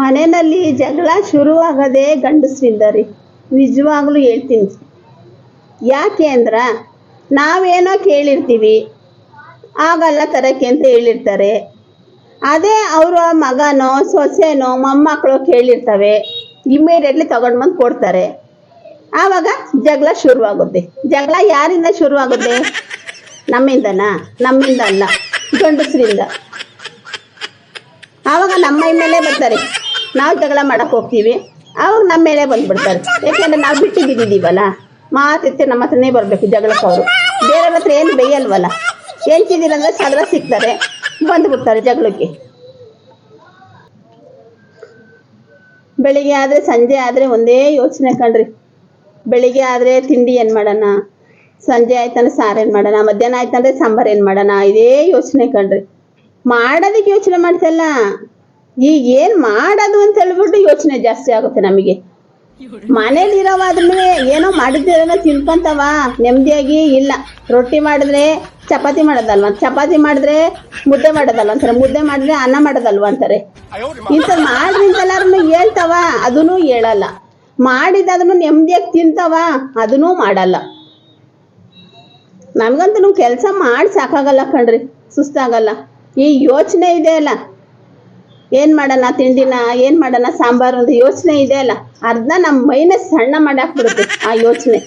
ಮನೆಯಲ್ಲಿ ಜಗಳ ಶುರುವಾಗೋದೇ ಗಂಡಸ್ರಿಂದ ರೀ ನಿಜವಾಗ್ಲೂ ಹೇಳ್ತೀನಿ. ಯಾಕೆ ಅಂದ್ರೆ ನಾವೇನೋ ಕೇಳಿರ್ತೀವಿ, ಆಗಲ್ಲ ತರಕ್ಕೆ ಅಂತ ಹೇಳಿರ್ತಾರೆ. ಅದೇ ಅವರ ಮಗನೋ, ಸೊಸೆನೋ, ಮೊಮ್ಮಕ್ಕಳು ಕೇಳಿರ್ತವೆ ಇಮ್ಮಿಡಿಯೇಟ್ಲಿ ತಗೊಂಡು ಬಂದು ಕೊಡ್ತಾರೆ. ಆವಾಗ ಜಗಳ ಶುರುವಾಗುತ್ತೆ. ಜಗಳ ಯಾರಿಂದ ಶುರುವಾಗುತ್ತೆ? ನಮ್ಮಿಂದನಾ? ನಮ್ಮಿಂದ ಅಲ್ಲ, ಗಂಡಸ್ರಿಂದ. ಆವಾಗ ನಮ್ಮ ಮೇಲೆ ಬರ್ತಾರೆ. ನಾವು ಜಗಳ ಮಾಡಕ್ಕೆ ಹೋಗ್ತೀವಿ. ಆವಾಗ ನಮ್ಮ ಮೇಲೆ ಬಂದ್ಬಿಡ್ತಾರೆ. ಯಾಕೆಂದ್ರೆ ನಾವು ಬಿಟ್ಟು ಬಿದ್ದಿದ್ದೀವಲ್ಲ ಮಾತಿತ್ತೆ ನಮ್ಮ ಹತ್ರನೇ ಬರಬೇಕು ಜಗಳಕ್ಕೆ ಅವರು. ಬೇರೆಯವ್ರ ಹತ್ರ ಏನು ಬೇಯಲ್ವಲ್ಲ? ಹೆಂಚಿದಿರಂದ್ರೆ ಸದ್ರ ಸಿಗ್ತಾರೆ. ಬಂದ್ಬಿಡ್ತಾರೆ ಜಗಳಕ್ಕೆ. ಬೆಳಿಗ್ಗೆ ಆದರೆ ಸಂಜೆ ಆದರೆ ಒಂದೇ ಯೋಚನೆ ಕಣ್ರಿ. ಬೆಳಿಗ್ಗೆ ಆದರೆ ತಿಂಡಿ ಏನು ಮಾಡೋಣ? ಸಂಜೆ ಆಯ್ತಂದ್ರೆ ಸಾರು ಏನು ಮಾಡೋಣ? ಮಧ್ಯಾಹ್ನ ಆಯ್ತಂದ್ರೆ ಸಾಂಬಾರು ಏನು ಮಾಡೋಣ? ಇದೇ ಯೋಚನೆ ಕಣ್ರಿ. ಮಾಡೋದಕ್ಕೆ ಯೋಚನೆ ಮಾಡ್ತಲ್ಲ. ಈಗ ಏನ್ ಮಾಡೋದು ಅಂತ ಹೇಳ್ಬಿಟ್ಟು ಯೋಚನೆ ಜಾಸ್ತಿ ಆಗುತ್ತೆ ನಮಗೆ. ಮನೇಲಿ ಇರೋವಾದ್ರೆ ಏನೋ ಮಾಡಿದ್ದೀರ ತಿನ್ಕೊಂತವ, ನೆಮ್ಮದಿಯಾಗಿ ಇಲ್ಲ. ರೊಟ್ಟಿ ಮಾಡಿದ್ರೆ ಚಪಾತಿ ಮಾಡೋದಲ್ವ? ಚಪಾತಿ ಮಾಡಿದ್ರೆ ಮುದ್ದೆ ಮಾಡೋದಲ್ವ ಅಂತಾರೆ? ಮುದ್ದೆ ಮಾಡಿದ್ರೆ ಅನ್ನ ಮಾಡೋದಲ್ವ ಅಂತಾರೆ? ಇಂಥ ಮಾಡ್ರಿ ಅಂತೆಲ್ಲಾರು ಹೇಳ್ತಾವ, ಅದನ್ನು ಹೇಳಲ್ಲ. ಮಾಡಿದದನ್ನು ನೆಮ್ಮದಿಯಾಗಿ ತಿಂತಾವ, ಅದನ್ನೂ ಮಾಡಲ್ಲ. ನಮಗಂತೂ ಕೆಲಸ ಮಾಡಿ ಸಾಕಾಗಲ್ಲ ಕಣ್ರಿ, ಸುಸ್ತಾಗಲ್ಲ. ಈ ಯೋಚನೆ ಇದೆ ಅಲ್ಲ. ಏನು ಮಾಡೋಣ ತಿಂಡಿನ ಏನು ಮಾಡೋಣ ಸಾಂಬಾರು ಅಂತ ಯೋಚನೆ ಇದೆ ಅಲ್ಲ, ಅರ್ಧ ನಮ್ಮ ಮೈನೇ ಸಣ್ಣ ಮಾಡಿ ಹಾಕ್ಬಿಡುತ್ತೆ ಆ ಯೋಚನೆ.